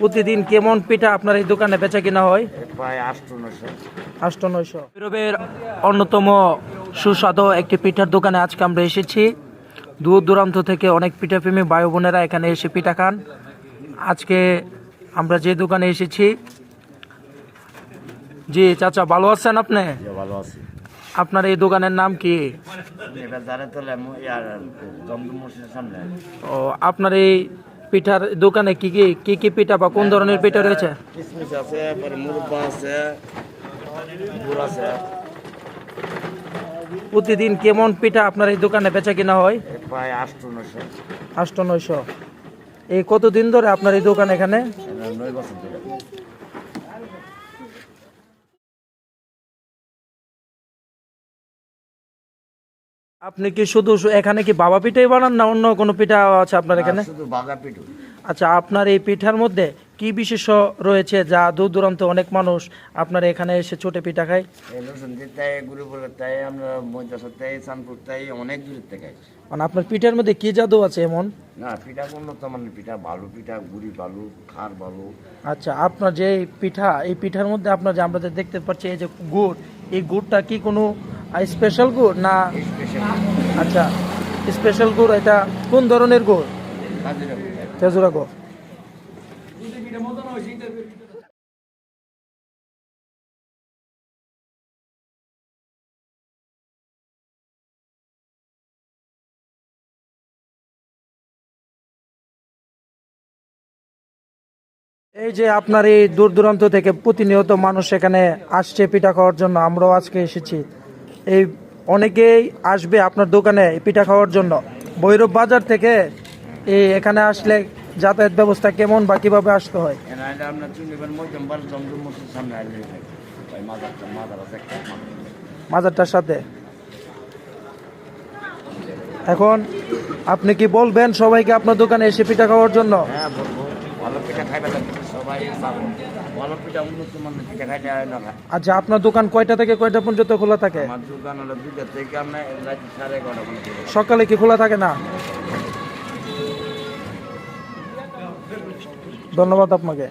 প্রতিদিন কেমন পিঠা আপনার এই দোকানে বেচা কিনা হয়? প্রায় আষ্ট নয়শো। ভৈরবের অন্যতম সুস্বাদু একটি পিঠার দোকানে আজকে আমরা এসেছি। দূর দূরান্ত থেকে অনেক পিঠাপ্রেমী ভাই বোনেরা এখানে এসে পিঠা খান। আজকে আমরা যে দোকানে এসেছি। জি চাচা ভালো আছেন আপনি? ভালো আছি। আপনার এই দোকানের নাম কি? ও আপনার এই পিঠার দোকানে কি কি কি কি পিঠা বা কোন ধরনের পিঠা রয়েছে? কিসমিস আছে পরে মুরব্বা আছে গুড় আছে। প্রতিদিন কেমন পিঠা আপনার এই দোকানে বেচা কিনা হয়? প্রায় আটশো নশো আষ্ট নয়শো। এই কতদিন ধরে আপনার এই দোকান এখানে? নয় বছর আপনি কি শুধু এখানে কি বাবা পিঠাই বানান না অন্য কোনো পিঠা আছে আপনার এখানে? শুধু পিঠু। আচ্ছা আপনার এই পিঠার মধ্যে কি বিশেষ রয়েছে যা দূর দূরান্ত অনেক মানুষ আপনার এখানে এসে ছোটে পিঠা খায়? অনেক দূরের থেকে। মানে আপনার পিঠার মধ্যে কি জাদু আছে এমন? না পিঠা উন্নত পিঠা ভালো পিঠা গুড়ি ভালো খার ভালো আচ্ছা আপনার যে পিঠা এই পিঠার মধ্যে আপনার যে আমরা দেখতে পাচ্ছি এই যে গুড় এই গুড়টা কি কোনো স্পেশাল গুড় না আচ্ছা স্পেশাল গুড় এটা কোন ধরনের গুড়? খেজুরা গুড়। এই যে আপনার এই দূর দূরান্ত থেকে প্রতিনিয়ত মানুষ এখানে আসছে, পিঠা খাওয়ার জন্য, আমরাও আজকে এসেছি। এই অনেকেই আসবে আপনার দোকানে পিঠা খাওয়ার জন্য। ভৈরব বাজার থেকে এই এখানে আসলে যাতায়াত ব্যবস্থা কেমন বা কীভাবে আসতে হয়। মাজারটার সাথে। এখন আপনি কি বলবেন সবাইকে আপনার দোকানে এসে পিঠা খাওয়ার জন্য? হ্যাঁ ভালো পিঠা খাইবে লাগবে সবাই পাবো। ভালো পিঠা উন্নত মানের পিঠা খাইতে হয় না খায়। আচ্ছা আপনার দোকান কয়টা থেকে কয়টা পর্যন্ত খোলা থাকে? আমার দোকান হলো দুটা থেকে আমরা রাত সাড়ে এগারোটা পর্যন্ত সকালে কি খোলা থাকে না? ধন্যবাদ আপনাকে।